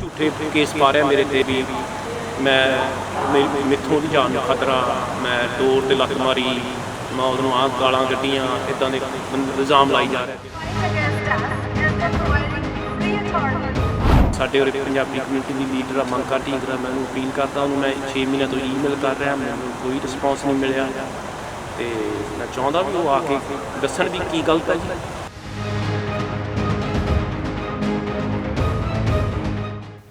ਝੂਠੇ ਕੇਸ ਪਾ ਰਿਹਾ ਮੇਰੇ ਤੇ ਵੀ। ਮੈਂ ਮੇ- ਮੈਥੋਂ ਦੀ ਜਾਨ ਨੂੰ ਖਤਰਾ, ਮੈਂ ਡੋਰ ਤੇ ਲੱਤ ਮਾਰੀ, ਮੈਂ ਉਹਨੂੰ ਆਹ ਗਾਲਾਂ ਕੱਢੀਆਂ ਇਦਾਂ ਦੇ ਇਲਜ਼ਾਮ ਲਾਈ ਜਾ ਰਿਹਾ ਸਾਡੇ ਉਰੇ ਪੰਜਾਬੀ ਕਮਿਊਨਿਟੀ ਦੀ ਲੀਡਰ ਆ, ਮੰਗਾ ਢੀਂਗਰਾ ਮੈਂ ਉਹਨੂੰ ਅਪੀਲ ਕਰਦਾ, ਉਹਨੂੰ ਮੈਂ 6 ਮਹੀਨਿਆਂ ਤੋਂ ਈਮੇਲ ਕਰ ਰਿਹਾ, ਮੈਨੂੰ ਕੋਈ ਰਿਸਪੌਂਸ ਨਹੀਂ ਮਿਲਿਆ। ਤੇ ਮੈਂ ਚਾਹੁੰਦਾ ਵੀ ਉਹ ਆ ਕੇ ਦੱਸਣ ਵੀ ਕੀ ਗਲਤ ਹੈ ਜੀ।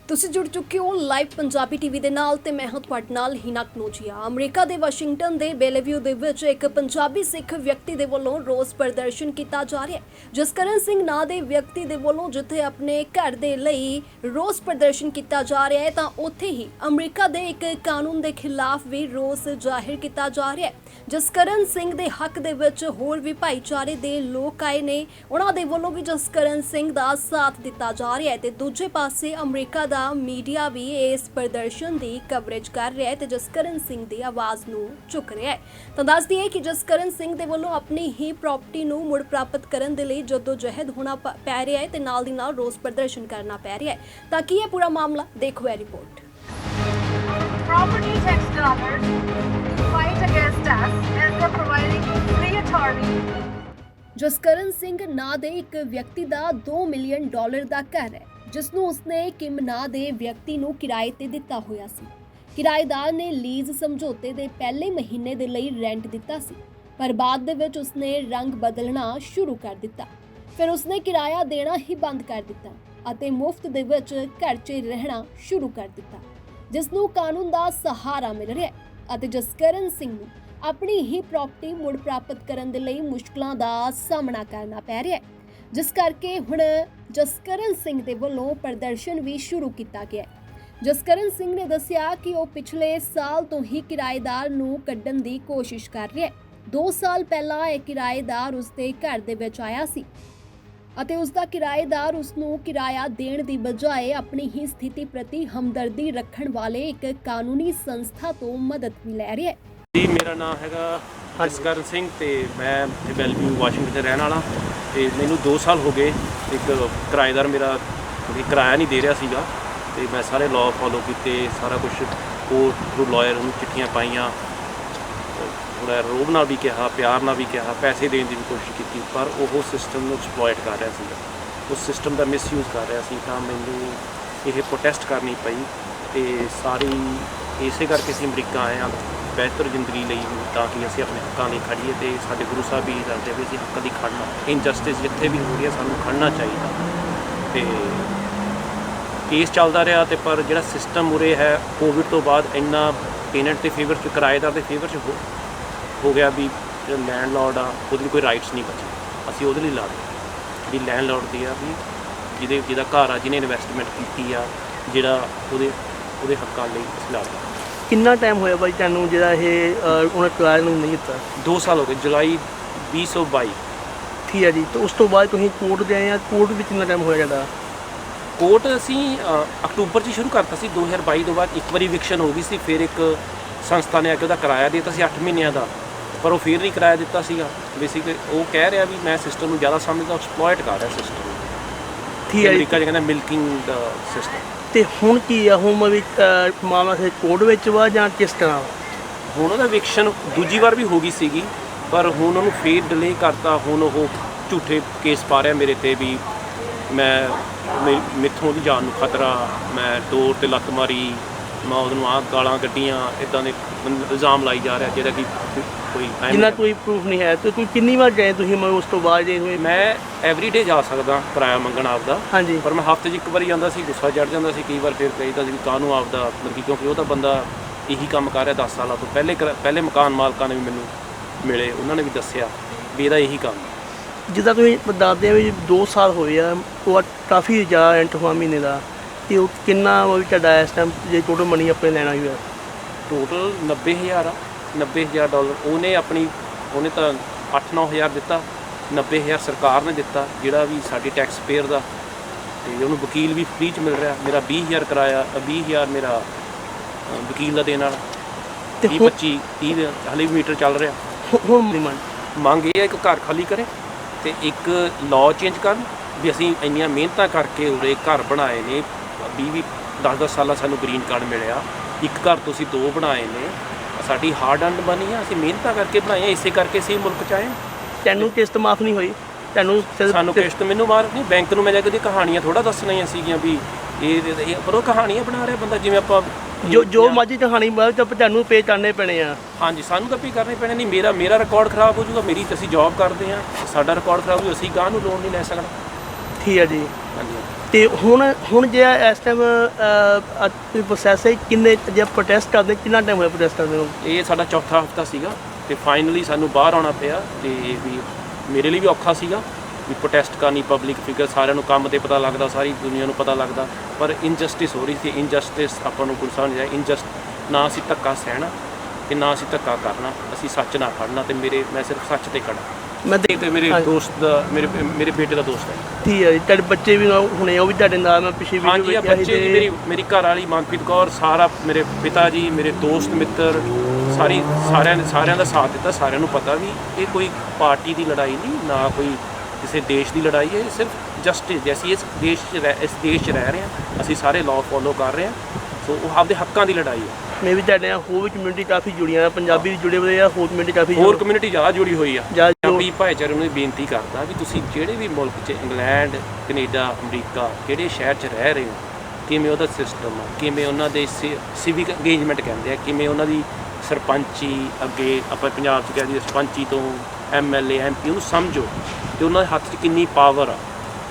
ਤੁਸੀਂ ਜੁੜ ਚੁੱਕੇ ਹੋ ਲਾਈਵ ਪੰਜਾਬੀ ਟੀਵੀ ਦੇ ਨਾਲ ਤੇ ਮੈਂ ਹਾਂ ਤੁਹਾਡੇ ਨਾਲ ਹਿਨਾ ਕਨੋਜੀਆ। ਅਮਰੀਕਾ ਦੇ ਵਾਸ਼ਿੰਗਟਨ ਦੇ ਬੇਲੇਵਿਊ ਦੇ ਵਿੱਚ ਇੱਕ ਪੰਜਾਬੀ ਸਿੱਖ ਵਿਅਕਤੀ ਦੇ ਵੱਲੋਂ ਰੋਸ ਪ੍ਰਦਰਸ਼ਨ ਕੀਤਾ ਜਾ ਰਿਹਾ ਹੈ। ਜਸਕਰਨ ਸਿੰਘ ਨਾਂ ਦੇ ਵਿਅਕਤੀ ਦੇ ਵੱਲੋਂ ਜਿੱਥੇ ਆਪਣੇ ਘਰ ਦੇ ਲਈ ਰੋਸ ਪ੍ਰਦਰਸ਼ਨ ਕੀਤਾ ਜਾ ਰਿਹਾ ਹੈ, ਤਾਂ ਉੱਥੇ ਹੀ ਅਮਰੀਕਾ ਦੇ ਇੱਕ ਕਾਨੂੰਨ ਦੇ ਖਿਲਾਫ ਵੀ ਰੋਸ ਜ਼ਾਹਿਰ ਕੀਤਾ ਜਾ ਰਿਹਾ ਹੈ। ਜਸਕਰਨ ਸਿੰਘ ਦੇ ਹੱਕ ਦੇ ਵਿੱਚ ਹੋਰ ਵੀ ਭਾਈਚਾਰੇ ਦੇ ਲੋਕ ਆਏ ਨੇ। ਉਹਨਾਂ ਦੇ ਵੱਲੋਂ ਵੀ ਜਸਕਰਨ ਸਿੰਘ ਦਾ ਸਾਥ ਦਿੱਤਾ ਜਾ ਰਿਹਾ ਹੈ ਤੇ ਦੂਜੇ ਪਾਸੇ ਅਮਰੀਕਾ ਦਾ ਮੀਡੀਆ ਵੀ ਇਸ ਪ੍ਰਦਰਸ਼ਨ ਦੀ ਕਵਰੇਜ ਕਰ ਰਿਹਾ ਹੈ ਤੇ ਜਸਕਰਨ ਸਿੰਘ ਦੀ ਆਵਾਜ਼ ਨੂੰ ਚੁੱਕ ਰਿਹਾ ਹੈ। ਤਾਂ ਦੱਸ ਦਈਏ ਕਿ ਜਸਕਰਨ ਸਿੰਘ ਦੇ ਵੱਲੋਂ ਆਪਣੀ ਹੀ ਪ੍ਰਾਪਰਟੀ ਨੂੰ ਮੁੜ ਪ੍ਰਾਪਤ ਕਰਨ ਦੇ ਲਈ ਜਦੋਜਹਿਦ ਹੋਣਾ ਪ- ਰਿਹਾ ਹੈ ਤੇ ਨਾਲ ਦੀ ਨਾਲ ਰੋਸ ਪ੍ਰਦਰਸ਼ਨ ਕਰਨਾ ਪੈ ਰਿਹਾ ਹੈ। ਤਾਂ ਕੀ ਇਹ ਪੂਰਾ ਮਾਮਲਾ? ਦੇਖੋ ਇਹ report Property tax robbers to fight against us as they're providing free authority. Jaskaran Singh ਨਾਂ ਦੇ ਇੱਕ ਵਿਅਕਤੀ ਦਾ 2 ਮਿਲੀਅਨ ਡਾਲਰ ਦਾ ਘਰ ਹੈ। ਜਿਸ ਨੂੰ ਉਸਨੇ ਕਿਮ ਨਾਂ ਦੇ ਵਿਅਕਤੀ ਨੂੰ ਕਿਰਾਏ ਤੇ ਦਿੱਤਾ ਹੋਇਆ ਸੀ। ਕਿਰਾਏਦਾਰ ਨੇ ਲੀਜ਼ ਸਮਝੌਤੇ ਦੇ ਪਹਿਲੇ ਮਹੀਨੇ ਦੇ ਲਈ ਰੈਂਟ ਦਿੱਤਾ ਸੀ, ਪਰ ਬਾਅਦ ਦੇ ਵਿੱਚ ਉਸਨੇ ਰੰਗ ਬਦਲਣਾ ਸ਼ੁਰੂ ਕਰ ਦਿੱਤਾ। ਫਿਰ ਉਸਨੇ ਕਿਰਾਇਆ ਦੇਣਾ ਹੀ ਬੰਦ ਕਰ ਦਿੱਤਾ ਅਤੇ ਮੁਫਤ ਦੇ ਵਿੱਚ ਘਰ 'ਚ ਰਹਿਣਾ ਸ਼ੁਰੂ ਕਰ ਦਿੱਤਾ ਜਿਸ ਨੂੰ ਕਾਨੂੰਨ ਦਾ ਸਹਾਰਾ ਮਿਲ ਰਿਹਾ ਅਤੇ ਜਸਕਰਨ ਸਿੰਘ ਨੂੰ ਆਪਣੀ ਹੀ ਪ੍ਰਾਪਰਟੀ ਮੁੜ ਪ੍ਰਾਪਤ ਕਰਨ ਦੇ ਲਈ ਮੁਸ਼ਕਲਾਂ ਦਾ ਸਾਹਮਣਾ ਕਰਨਾ ਪੈ ਰਿਹਾ ਹੈ। ਜਿਸ ਕਰਕੇ ਹੁਣ ਜਸਕਰਨ ਸਿੰਘ ਦੇ ਵੱਲੋਂ ਪ੍ਰਦਰਸ਼ਨ ਵੀ ਸ਼ੁਰੂ ਕੀਤਾ ਗਿਆ ਹੈ। ਜਸਕਰਨ ਸਿੰਘ ਨੇ ਦੱਸਿਆ ਕਿ ਉਹ ਪਿਛਲੇ ਸਾਲ ਤੋਂ ਹੀ ਕਿਰਾਏਦਾਰ ਨੂੰ ਕੱਢਣ ਦੀ ਕੋਸ਼ਿਸ਼ ਕਰ ਰਿਹਾ ਹੈ। 2 ਸਾਲ ਪਹਿਲਾਂ ਇਹ ਕਿਰਾਏਦਾਰ ਉਸਦੇ ਘਰ ਦੇ ਵਿੱਚ ਆਇਆ ਸੀ ਅਤੇ ਉਸ ਦਾ ਕਿਰਾਏਦਾਰ ਉਸ ਨੂੰ ਕਿਰਾਇਆ ਦੇਣ ਦੀ ਬਜਾਏ ਆਪਣੀ ਹੀ ਸਥਿਤੀ ਪ੍ਰਤੀ ਹਮਦਰਦੀ ਰੱਖਣ ਵਾਲੇ ਇੱਕ ਕਾਨੂੰਨੀ ਸੰਸਥਾ ਤੋਂ ਮਦਦ ਵੀ ਲੈ ਰਿਹਾ ਹੈ। ਜੀ, ਮੇਰਾ ਨਾਮ ਹੈਗਾ ਜਸਕਰਨ ਸਿੰਘ ਤੇ ਮੈਂ ਬੈਲਵਿਊ ਵਾਸ਼ਿੰਗਟਨ ਰਹਿਣ ਵਾਲਾ। ਤੇ ਮੈਨੂੰ 2 ਸਾਲ ਹੋ ਗਏ ਇੱਕ ਕਿਰਾਏਦਾਰ ਮੇਰਾ ਵੀ ਕਿਰਾਇਆ ਨਹੀਂ ਦੇ ਰਿਹਾ ਸੀਗਾ ਤੇ ਮੈਂ ਸਾਰੇ ਲਾਅ ਫੋਲੋ ਕੀਤੇ, ਸਾਰਾ ਕੁਝ ਕੋਰਟ ਥਰੂ ਲਾਇਰ ਨੂੰ ਚਿੱਠੀਆਂ ਪਾਈਆਂ ਥੋੜਾ ਰੋਬ ਨਾਲ ਵੀ ਕਿਹਾ, ਪਿਆਰ ਨਾਲ ਵੀ ਕਿਹਾ, ਪੈਸੇ ਦੇਣ ਦੀ ਵੀ ਕੋਸ਼ਿਸ਼ ਕੀਤੀ, ਪਰ ਉਹ ਸਿਸਟਮ ਨੂੰ ਐਕਸਪਲੋਇਟ ਕਰ ਰਿਹਾ ਸੀਗਾ। ਉਸ ਸਿਸਟਮ ਦਾ ਮਿਸਯੂਜ਼ ਕਰ ਰਿਹਾ ਸੀ ਤਾਂ ਮੈਨੂੰ ਇਹ ਪ੍ਰੋਟੈਸਟ ਕਰਨੀ ਪਈ ਤੇ ਸਾਰੀ ਇਸੇ ਕਰਕੇ ਅਸੀਂ ਅਮਰੀਕਾ ਆਏ ਹਾਂ। ਬਿਹਤਰ ਜ਼ਿੰਦਗੀ ਲਈ ਤਾਂ ਕਿ ਅਸੀਂ ਆਪਣੇ ਹੱਕਾਂ ਲਈ ਖੜੀਏ ਤੇ ਸਾਡੇ ਗੁਰੂ ਸਾਹਿਬ ਵੀ ਦੱਸਦੇ ਵੀ ਅਸੀਂ ਹੱਕਾਂ ਲਈ ਖੜਨਾ ਇਨਜਸਟਿਸ ਜਿੱਥੇ ਵੀ ਹੋ ਰਹੀ ਹੈ ਸਾਨੂੰ ਖੜਨਾ ਚਾਹੀਦਾ। ਤੇ ਕੇਸ ਚੱਲਦਾ ਰਿਹਾ ਤੇ ਪਰ ਜਿਹੜਾ ਸਿਸਟਮ ਉਰੇ ਹੈ ਕੋਵਿਡ ਤੋਂ ਬਾਅਦ ਇੰਨਾ ਪੇਨੈਂਟ ਦੇ ਫੇਵਰ ਚ, ਕਿਰਾਏਦਾਰ ਦੇ ਫੇਵਰ ਚ ਹੋ ਹੋ ਗਿਆ ਵੀ ਜਿਹੜਾ ਲੈਂਡਲੌਰਡ ਆ, ਉਹਦੇ ਲਈ ਕੋਈ ਰਾਈਟਸ ਨਹੀਂ ਬਚੇ ਅਸੀਂ ਉਹਦੇ ਲਈ ਲੜ ਜਿਹੜੀ ਵੀ ਲੈਂਡਲੌਰਡ ਦੀ ਆ ਵੀ ਜਿਹਦੇ, ਜਿਹਦਾ ਘਰ ਆ, ਜਿਹਨੇ ਇਨਵੈਸਟਮੈਂਟ ਕੀਤੀ ਆ, ਜਿਹੜਾ ਉਹਦੇ ਉਹਦੇ ਹੱਕਾਂ ਲਈ ਅਸੀਂ ਲੜ ਰਹੇ ਕਿੰਨਾ ਟਾਈਮ ਹੋਇਆ ਬਾਈ ਤੁਹਾਨੂੰ ਜਿਹੜਾ ਇਹ ਅਹ, ਉਹਨਾਂ ਕਿਰਾਏ ਨੂੰ ਨਹੀਂ ਦਿੱਤਾ 2 ਸਾਲ ਹੋ ਗਏ ਜੁਲਾਈ 2022 ਠੀਕ ਹੈ ਜੀ ਤੇ ਉਸ ਤੋਂ ਬਾਅਦ ਤੁਸੀਂ ਕੋਰਟ ਗਏ ਆ ਕੋਰਟ ਵਿੱਚ ਕਿੰਨਾ ਟਾਈਮ ਹੋਇਆ ਤੁਹਾਡਾ? ਕੋਰਟ ਅਸੀਂ ਅ, ਅਕਤੂਬਰ 'ਚ ਸ਼ੁਰੂ ਕਰਤਾ ਸੀ 2022 ਤੋਂ ਬਾਅਦ ਇੱਕ ਵਾਰੀ ਵਿਕਸ਼ਨ ਹੋ ਗਈ ਸੀ ਫਿਰ ਇੱਕ ਸੰਸਥਾ ਨੇ ਆ ਕੇ ਉਹਦਾ ਕਿਰਾਇਆ ਦੇ ਦਿੱਤਾ ਸੀ 8 ਮਹੀਨਿਆਂ ਦਾ ਪਰ ਉਹ ਫਿਰ ਨਹੀਂ ਕਿਰਾਇਆ ਦਿੱਤਾ ਸੀਗਾ। ਬੇਸਿਕਲੀ ਉਹ ਕਹਿ ਰਿਹਾ ਵੀ ਮੈਂ ਸਿਸਟਮ ਨੂੰ ਜ਼ਿਆਦਾ ਸਮਝਦਾ ਐਕਸਪਲੋਇਟ ਕਰ ਰਿਹਾ ਸਿਸਟਮ ਠੀਕ ਹੈ ਜੀ। ਅਮਰੀਕਾ 'ਚ ਕਹਿੰਦਾ ਮਿਲਕਿੰਗ ਦਾ ਸਿਸਟਮ ਤੇ ਹੁਣ ਕੀ ਆ? ਹੁਣ ਵੀ ਅਹ, ਮਾਮਲਾ ਸੇ ਕੋਰਟ ਵਿੱਚ ਵਾ ਜਾਂ ਕਿਸ ਤਰ੍ਹਾਂ ਵਾ? ਹੁਣ ਉਹਦਾ ਵਿਕਸ਼ਨ ਦੂਜੀ ਵਾਰ ਵੀ ਹੋ ਗਈ ਸੀਗੀ ਪਰ ਹੁਣ ਉਹਨੂੰ ਫੇਰ ਡਿਲੇ ਕਰਤਾ ਹੁਣ ਉਹ ਝੂਠੇ ਕੇਸ ਪਾ ਰਿਹਾ ਮੇਰੇ ਤੇ ਵੀ ਮੈਂ ਮੇ- ਮੈਥੋਂ ਦੀ ਜਾਨ ਨੂੰ ਖਤਰਾ ਮੈਂ ਡੋਰ ਤੇ ਲੱਤ ਮਾਰੀ ਮੈਂ ਉਹਨੂੰ ਆਹ ਗਾਲਾਂ ਕੱਢੀਆਂ ਇਦਾਂ ਦੇ ਇਲਜ਼ਾਮ ਲਾਈ ਜਾ ਰਿਹਾ ਜਿਹੜਾ ਕਿ ਕੋਈ ਹੈ। ਜਿੰਨਾ ਕੋਈ ਪ੍ਰੂਫ ਨਹੀਂ ਹੈ ਤੇ ਤੁਸੀਂ ਕਿੰਨੀ ਵਾਰ ਗਏ ਤੁਸੀਂ ਮੈਂ ਉਸ ਤੋਂ ਬਾਅਦ ਜੇ ਹੋਏ ਮੈਂ ਐਵਰੀਡੇ ਜਾ ਸਕਦਾ ਕਿਰਾਇਆ ਮੰਗਣ ਆਪਦਾ ਹਾਂਜੀ ਪਰ ਮੈਂ ਹਫ਼ਤੇ 'ਚ ਇੱਕ ਵਾਰੀ ਜਾਂਦਾ ਸੀ ਗੁੱਸਾ ਚੜ ਜਾਂਦਾ ਸੀ ਕਈ ਵਾਰ ਫਿਰ ਕਹੀਦਾ ਸੀ ਵੀ ਕਾਹਨੂੰ ਆਪਦਾ ਮਤਲਬ ਕਿ ਕਿਉਂਕਿ ਉਹ ਤਾਂ ਬੰਦਾ ਇਹੀ ਕੰਮ ਕਰ ਰਿਹਾ 10 ਸਾਲਾਂ ਤੋਂ ਪਹਿਲੇ ਕਰ- ਪਹਿਲੇ ਮਕਾਨ ਮਾਲਕਾਂ ਨੇ ਵੀ ਮੈਨੂੰ ਮਿਲੇ ਉਹਨਾਂ ਨੇ ਵੀ ਦੱਸਿਆ ਵੀ ਇਹਦਾ ਇਹੀ ਕੰਮ ਹੈ। ਜਿੱਦਾਂ ਤੁਸੀਂ ਦੱਸਦੇ ਆ ਵੀ 2 ਸਾਲ ਹੋਏ ਆ ਉਹ ਕਾਫੀ ਜ਼ਿਆਦਾ ਹੋਆ ਮਹੀਨੇ ਦਾ ਤੇ ਉਹ ਕਿੰਨਾ ਉਹ ਤੁਹਾਡਾ ਇਸ ਟਾਈਮ ਜੇ ਟੋਟਲ ਮਨੀ ਆਪਣੇ ਲੈਣਾ ਹੋਇਆ? ਟੋਟਲ 90000 ਆ 90000 ਡਾਲਰ ਉਹਨੇ ਆਪਣੀ ਉਹਨੇ ਤਾਂ 8-9000 ਦਿੱਤਾ 90000 ਸਰਕਾਰ ਨੇ ਦਿੱਤਾ ਜਿਹੜਾ ਵੀ ਸਾਡੀ ਟੈਕਸ ਪੇਅਰ ਦਾ। ਤੇ ਉਹਨੂੰ ਵਕੀਲ ਵੀ ਫ੍ਰੀ ਚ ਮਿਲ ਰਿਹਾ। ਮੇਰਾ 20000 ਕਿਰਾਇਆ ਅ, 20000 ਮੇਰਾ ਵਕੀਲ ਦਾ ਦੇਣ ਵਾਲਾ। ਤੇ 20 ਹੁਣ 25 30 ਹਲੇ ਵੀ ਮੀਟਰ ਚੱਲ ਰਿਹਾ। ਹੁਣ ਡਿਮਾਂਡ ਮੰਗ ਇਹ ਹੈ ਕਿ ਘਰ ਖਾਲੀ ਕਰੇ ਤੇ ਇੱਕ ਲਾਅ ਚੇਂਜ ਕਰਨ ਵੀ ਅਸੀਂ ਇੰਨੀਆਂ ਮਿਹਨਤਾਂ ਕਰਕੇ ਉਰੇ ਘਰ ਬਣਾਏ ਨੇ। 20 20 10 10 ਸਾਲਾਂ ਸਾਨੂੰ ਗ੍ਰੀਨ ਕਾਰਡ ਮਿਲਿਆ। ਇੱਕ ਘਰ ਤੁਸੀਂ ਦੋ ਬਣਾਏ ਨੇ। ਸਾਡੀ ਹਾਰਡ ਅੰਡ ਬਣੀ ਆ ਅਸੀਂ ਮਿਹਨਤਾਂ ਕਰਕੇ ਬਣਾਏ ਇਸੇ ਕਰਕੇ ਅਸੀਂ ਮੁਲਕ ਚ ਆਏ। ਤੈਨੂੰ ਕਿਸ਼ਤ ਮਾਫ ਨਹੀਂ ਹੋਈ? ਤੈਨੂੰ ਸਾਨੂੰ ਕਿਸ਼ਤ ਮੈਨੂੰ ਮਾਰ ਨਹੀਂ ਬੈਂਕ ਨੂੰ ਮੈਂ ਜਾ ਕੇ ਉਹਦੀ ਕਹਾਣੀਆਂ ਥੋੜਾ ਦੱਸਣੀਆਂ ਸੀਗੀਆਂ ਵੀ ਇਹ ਪਰ ਉਹ ਕਹਾਣੀਆਂ ਬਣਾ ਰਿਹਾ ਬੰਦਾ ਜਿਵੇਂ ਆਪਾਂ ਜੋ ਜੋ ਮਰਜ਼ੀ ਕਹਾਣੀ ਬਾਅਦ ਚ ਤੁਹਾਨੂੰ ਪੇ ਕਰਨੇ ਪੈਣੇ ਆ। ਹਾਂਜੀ ਸਾਨੂੰ ਤਾਂ ਵੀ ਕਰਨੇ ਪੈਣੇ ਨਹੀਂ ਮੇਰਾ ਮੇਰਾ ਰਿਕਾਰਡ ਖਰਾਬ ਹੋ ਜਾਊਗਾ ਮੇਰੀ ਤਾਂ ਅਸੀਂ ਜੌਬ ਕਰਦੇ ਆ ਸਾਡਾ ਰਿਕਾਰਡ ਖਰਾਬ ਹੋ ਅਸੀਂ ਗਾਂ ਨੂੰ ਲੋਨ ਨਹੀਂ ਲੈ ਸਕਦਾ। ਠੀਕ ਹੈ ਜੀ। ਹਾਂਜੀ। ਤੇ ਹੁਣ ਹੁਣ ਜੇ ਇਸ ਟਾਈਮ ਪ੍ਰੋਸੈਸ ਹੈ ਕਿੰਨੇ, ਜੇ ਪ੍ਰੋਟੈਸਟ ਕਰਦੇ, ਕਿੰਨਾ ਟਾਈਮ ਹੋਇਆ ਪ੍ਰੋਟੈਸਟ ਕਰਦੇ ਨੂੰ? ਇਹ ਸਾਡਾ ਚੌਥਾ ਹਫਤਾ ਸੀਗਾ ਤੇ ਫਾਈਨਲੀ ਸਾਨੂੰ ਬਾਹਰ ਆਉਣਾ ਪਿਆ ਤੇ ਵੀ ਮੇਰੇ ਲਈ ਵੀ ਔਖਾ ਸੀਗਾ ਵੀ ਪ੍ਰੋਟੈਸਟ ਕਰਨੀ ਪਬਲਿਕ ਫਿਗਰ ਸਾਰਿਆਂ ਨੂੰ ਕੰਮ ਤੇ ਪਤਾ ਲੱਗਦਾ, ਸਾਰੀ ਦੁਨੀਆ ਨੂੰ ਪਤਾ ਲੱਗਦਾ। ਪਰ ਇਨਜਸਟਿਸ ਹੋ ਰਹੀ ਸੀ ਇਨਜਸਟਿਸ ਆਪਾਂ ਨੂੰ ਗੁੱਸਾ ਨਹੀਂ ਆਇਆ ਇਨਜਸਟ ਨਾ ਅਸੀਂ ਧੱਕਾ ਸਹਿਣਾ ਤੇ ਨਾ ਅਸੀਂ ਧੱਕਾ ਕਰਨਾ, ਅਸੀਂ ਸੱਚ ਨਾਲ ਖੜਨਾ ਤੇ ਮੇਰੇ, ਮੈਂ ਸਿਰਫ ਸੱਚ ਤੇ ਖੜਾ ਮੈਂ ਦੇਖ ਤੇ ਮੇਰੇ ਹਾਂਜੀ। ਦੋਸਤ ਦਾ ਮੇਰੇ ਮੇਰੇ ਬੇਟੇ ਦਾ ਦੋਸਤ ਹੈ। ਠੀਕ ਹੈ ਜੀ ਤੁਹਾਡੇ ਬੱਚੇ ਵੀ ਨਾਲ ਹੁਣੇ ਉਹ ਵੀ ਤੁਹਾਡੇ ਨਾਲ ਮੈਂ ਪਿੱਛੇ ਵੀਡੀਓ ਹਾਂਜੀ ਆ ਬੱਚੇ ਜੀ ਤੇ ਮੇਰੀ ਮੇਰੀ ਘਰ ਵਾਲੀ ਮਨਪ੍ਰੀਤ ਕੌਰ ਸਾਰਾ ਮੇਰੇ ਪਿਤਾ ਜੀ ਮੇਰੇ ਦੋਸਤ ਮਿੱਤਰ ਸਾਰੀ ਸਾਰਿਆਂ ਨੇ ਸਾਰਿਆਂ ਦਾ ਸਾਥ ਦਿੱਤਾ ਸਾਰਿਆਂ ਨੂੰ ਪਤਾ ਵੀ ਇਹ ਕੋਈ ਪਾਰਟੀ ਦੀ ਲੜਾਈ ਨਹੀਂ ਨਾ ਕੋਈ ਕਿਸੇ ਦੇਸ਼ ਦੀ ਲੜਾਈ ਹੈ ਇਹ ਸਿਰਫ ਜਸਟਿਸ ਅਸੀਂ ਇਸ ਦੇਸ਼ 'ਚ ਰਹਿ- ਇਸ ਦੇਸ਼ 'ਚ ਰਹਿ ਰਹੇ ਹਾਂ ਅਸੀਂ ਸਾਰੇ ਲਾਅ ਫੋਲੋ ਕਰ ਰਹੇ ਹਾਂ ਸੋ ਉਹ ਆਪਦੇ ਹੱਕਾਂ ਦੀ ਲੜਾਈ ਹੈ। ਮੈਂ ਵੀ ਤੁਹਾਡੇ ਨਾਲ ਹੋਰ ਵੀ ਕਮਿਊਨਿਟੀ ਕਾਫੀ ਜੁੜੀਆਂ ਆ ਪੰਜਾਬੀ ਵੀ ਜੁੜੇ ਹੋਏ ਆ ਹੋਰ ਕਮਿਊਨਿਟੀ ਕਾਫੀ ਹੋਰ ਕਮਿਊਨਿਟੀ ਜ਼ਿਆਦਾ ਜੁੜੀ ਹੋਈ ਆ। ਜ਼ਿਆਦਾ ਜੋ- ਪੰਜਾਬੀ ਭਾਈਚਾਰੇ ਨੂੰ ਇਹ ਬੇਨਤੀ ਕਰਦਾ ਵੀ ਤੁਸੀਂ ਜਿਹੜੇ ਵੀ ਮੁਲਕ 'ਚ ਇੰਗਲੈਂਡ, ਕੈਨੇਡਾ, ਅਮਰੀਕਾ ਜਿਹੜੇ ਸ਼ਹਿਰ 'ਚ ਰਹਿ ਰਹੇ ਹੋ, ਕਿਵੇਂ ਉਹਦਾ ਸਿਸਟਮ ਆ, ਕਿਵੇਂ ਉਹਨਾਂ ਦੇ ਸਿਵਿਕ ਅੰਗੇਜਮੈਂਟ ਕਹਿੰਦੇ ਆ, ਕਿਵੇਂ ਉਹਨਾਂ ਦੀ ਸਰਪੰਚੀ ਅੱਗੇ ਆਪਾਂ ਪੰਜਾਬ 'ਚ ਕਹਿੰਦੇ ਸਰਪੰਚੀ ਤੋਂ ਐਮਐਲਏ ਐਮਪੀ ਉਹਨੂੰ ਸਮਝੋ ਤੇ ਉਹਨਾਂ ਦੇ ਹੱਥ 'ਚ ਕਿੰਨੀ ਪਾਵਰ ਆ,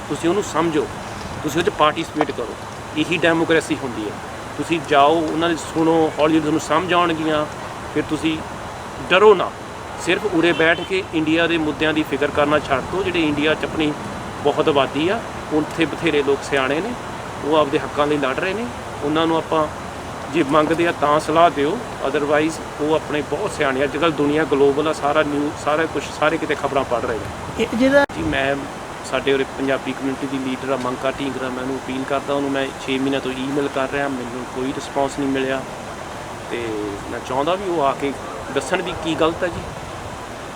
ਤੁਸੀਂ ਉਹਨੂੰ ਸਮਝੋ, ਤੁਸੀਂ ਉਹ 'ਚ ਪਾਰਟਿਸਿਪੇਟ ਕਰੋ, ਇਹੀ ਡੈਮੋਕ੍ਰੇਸੀ ਹੁੰਦੀ ਹੈ ਤੁਸੀਂ ਜਾਓ, ਉਹਨਾਂ ਦੀ ਸੁਣੋ, ਹੌਲੀ ਹੌਲੀ ਤੁਹਾਨੂੰ ਸਮਝ ਆਉਣਗੀਆਂ, ਫਿਰ ਤੁਸੀਂ ਡਰੋ ਨਾ। ਸਿਰਫ ਉਰੇ ਬੈਠ ਕੇ ਇੰਡੀਆ ਦੇ ਮੁੱਦਿਆਂ ਦੀ ਫਿਕਰ ਕਰਨਾ ਛੱਡ ਦਿਓ ਜਿਹੜੇ ਇੰਡੀਆ 'ਚ ਆਪਣੀ ਬਹੁਤ ਆਬਾਦੀ ਆ ਉੱਥੇ ਬਥੇਰੇ ਲੋਕ ਸਿਆਣੇ ਨੇ ਉਹ ਆਪਦੇ ਹੱਕਾਂ ਲਈ ਲੜ ਰਹੇ ਨੇ ਉਹਨਾਂ ਨੂੰ ਆਪਾਂ ਜੇ ਮੰਗਦੇ ਆ ਤਾਂ ਸਲਾਹ ਦਿਓ ਅਦਰਵਾਈਜ਼ ਉਹ ਆਪਣੇ ਬਹੁਤ ਸਿਆਣੇ ਅੱਜ ਕੱਲ੍ਹ ਦੁਨੀਆ ਗਲੋਬਲ ਆ ਸਾਰਾ ਨਿਊਜ਼ ਸਾਰਾ ਕੁਝ ਸਾਰੇ ਕਿਤੇ ਖਬਰਾਂ ਪੜ ਰਹੇ ਨੇ। ਜਿਹੜਾ ਜੀ ਮੈਂ ਸਾਡੇ ਉਰੇ ਪੰਜਾਬੀ ਕਮਿਊਨਿਟੀ ਦੀ ਲੀਡਰ ਆ ਮੰਕਾ ਢੀਂਗਰਾ ਮੈਂ ਉਹਨੂੰ ਅਪੀਲ ਕਰਦਾ ਉਹਨੂੰ ਮੈਂ 6 ਮਹੀਨਿਆਂ ਤੋਂ ਈਮੇਲ ਕਰ ਰਿਹਾ ਮੈਨੂੰ ਕੋਈ ਰਿਸਪੌਂਸ ਨਹੀਂ ਮਿਲਿਆ। ਤੇ ਮੈਂ ਚਾਹੁੰਦਾ ਵੀ ਉਹ ਆ ਕੇ ਦੱਸਣ ਵੀ ਕੀ ਗਲਤ ਹੈ ਜੀ।